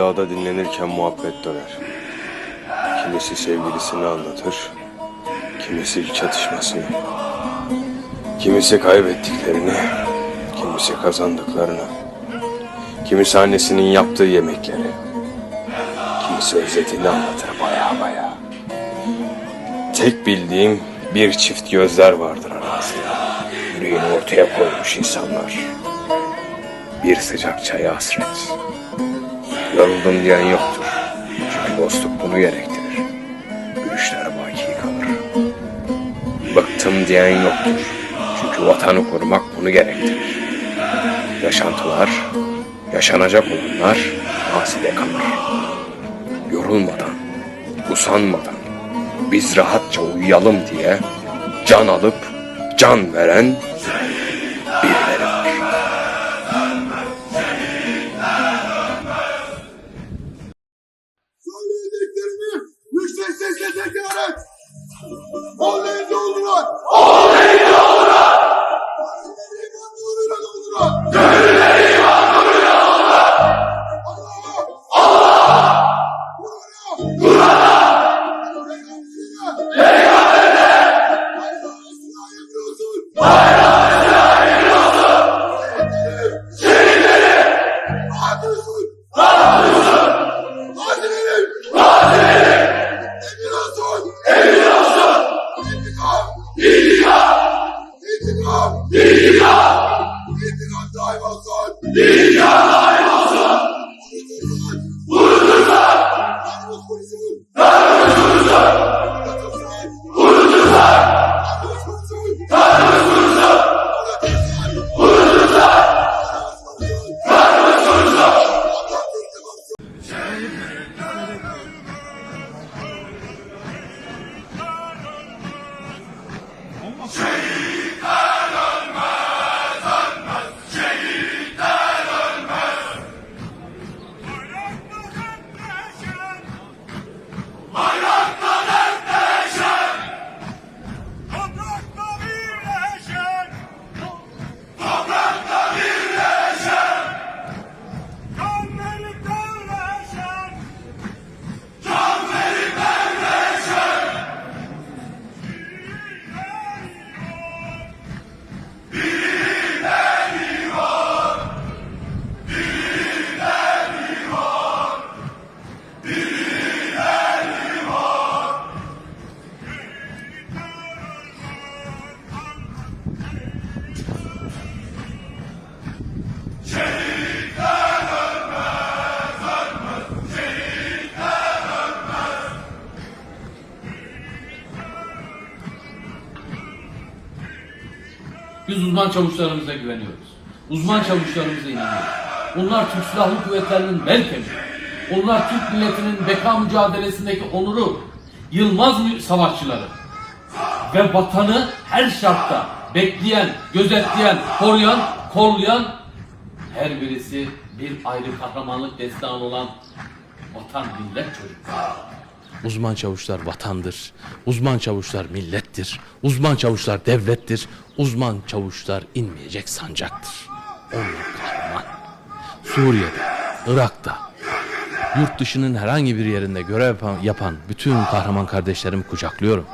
Sofrada dinlenirken muhabbet döner. Kimisi sevgilisini anlatır, kimisi ilk çatışmasını. Kimisi kaybettiklerini, kimisi kazandıklarını. Kimisi annesinin yaptığı yemekleri. Kimisi özetini anlatır baya baya. Tek bildiğim bir çift gözler vardır arazide. Yüreğini ortaya koymuş insanlar. Bir sıcak çaya hasret. Yoruldum diyen yoktur. Çünkü dostluk bunu gerektirir. Gülüşler baki kalır. Bıktım diyen yoktur. Çünkü vatanı korumak bunu gerektirir. Yaşantılar, yaşanacak olanlar mazide kalır. Yorulmadan, usanmadan, biz rahatça uyuyalım diye can alıp can veren Baba! Biz uzman çavuşlarımıza güveniyoruz. Uzman çavuşlarımıza inanıyoruz. Onlar Türk Silahlı Kuvvetleri'nin kemiği. Onlar Türk milletinin beka mücadelesindeki onuru, yılmaz savaşçıları. Ve vatanı her şartta bekleyen, gözetleyen, koruyan, kollayan her birisi bir ayrı kahramanlık destanı olan vatan millet çocukları. Uzman çavuşlar vatandır. Uzman çavuşlar millettir. Uzman çavuşlar devlettir. Uzman çavuşlar inmeyecek sancaktır. Onlar kahraman. Suriye'de, Irak'ta, yurt dışının herhangi bir yerinde görev yapan, bütün kahraman kardeşlerimi kucaklıyorum.